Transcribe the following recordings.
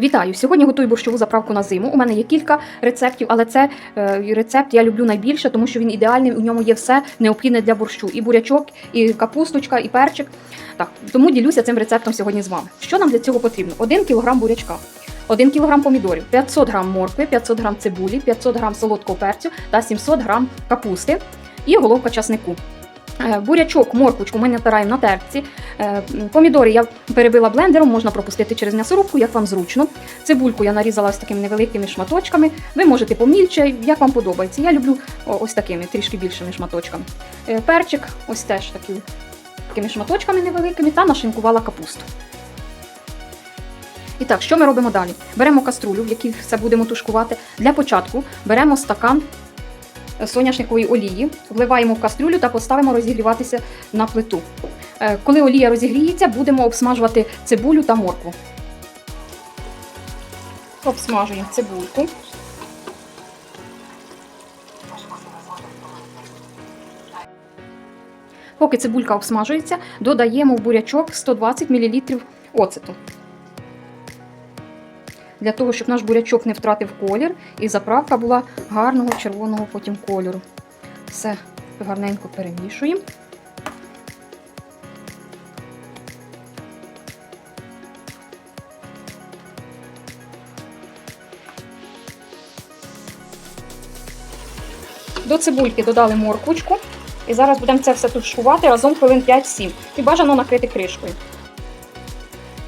Вітаю! Сьогодні готую борщову заправку на зиму. У мене є кілька рецептів, але це е, рецепт я люблю найбільше, тому що він ідеальний. У ньому є все необхідне для борщу: і бурячок, і капусточка, і перчик. Так, тому ділюся цим рецептом сьогодні з вами. Що нам для цього потрібно? 1 кг бурячка, 1 кг помідорів, 500 г моркви, 500 г цибулі, 500 г солодкого перцю та 700 г капусти і головка часнику. Е, Бурячок, морквочку ми натираємо на терці. Е, Помідори я перебила блендером, можна пропустити через м'ясорубку, як вам зручно. Цибульку я нарізала ось такими невеликими шматочками. Ви можете помільче, як вам подобається. Я люблю ось такими, трішки більшими шматочками. Е, Перчик, ось теж такі, такими шматочками невеликими, та нашинкувала капусту. І так, що ми робимо далі? Беремо каструлю, в якій все будемо тушкувати. Для початку беремо стакан соняшникової олії, вливаємо в кастрюлю та поставимо розігріватися на плиту. Е, Коли олія розігріється, будемо обсмажувати цибулю та моркву. Обсмажуємо цибульку. Поки цибулька обсмажується, додаємо в бурячок 120 мл оцету. Для того, щоб наш бурячок не втратив колір і заправка була гарного червоного потім кольору. Все гарненько перемішуємо. До цибульки додали морквочку. І зараз будемо це все тушкувати разом хвилин 5-7. І бажано накрити кришкою.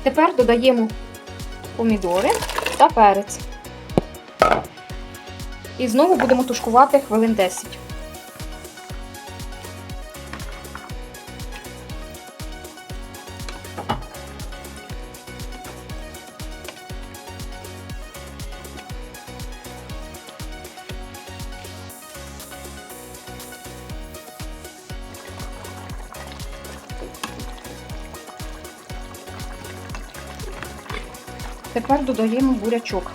Тепер додаємо помідори та перець. І знову будемо тушкувати хвилин 10. Тепер додаємо бурячок.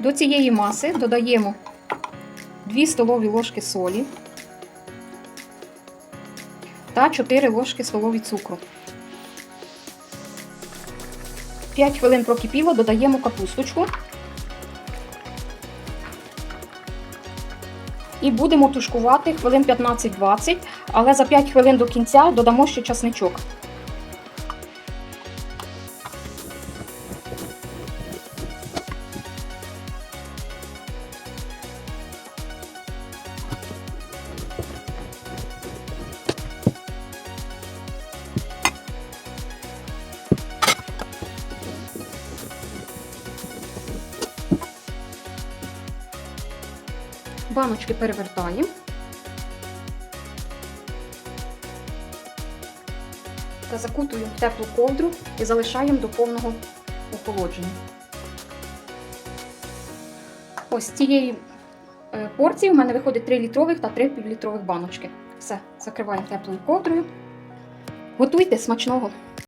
До цієї маси додаємо 2 столові ложки солі та 4 ложки столові цукру. 5 хвилин прокипіло, додаємо капусточку. І будемо тушкувати хвилин 15-20, але за 5 хвилин до кінця додамо ще часничок. Баночки перевертаємо. Та закутуємо в теплу ковдру і залишаємо до повного охолодження. Ось цієї е, порції у мене виходить 3 літрових та 3 півлітрових баночки. Все, закриваємо теплою ковдрою. Готуйте смачного!